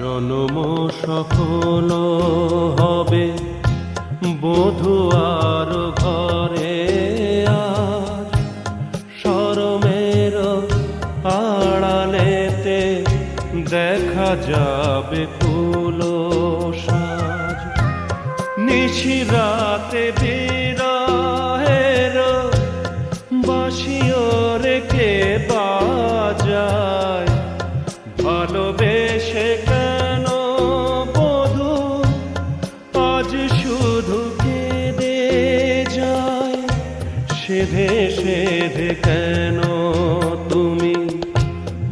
জনম সফল হবে। বধু আর ঘরে আর সরমের আড়ালেতে দেখা যাবে কুলো সাজ। নিশিরাতে বিরাহের বাসিও রেখে বাজায় সেধে সেধে কেন তুমি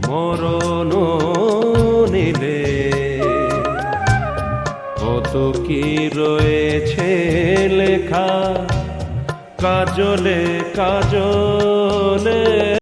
মরণ নিলে? কত কি রয়েছে লেখা? কাজলে কাজলে।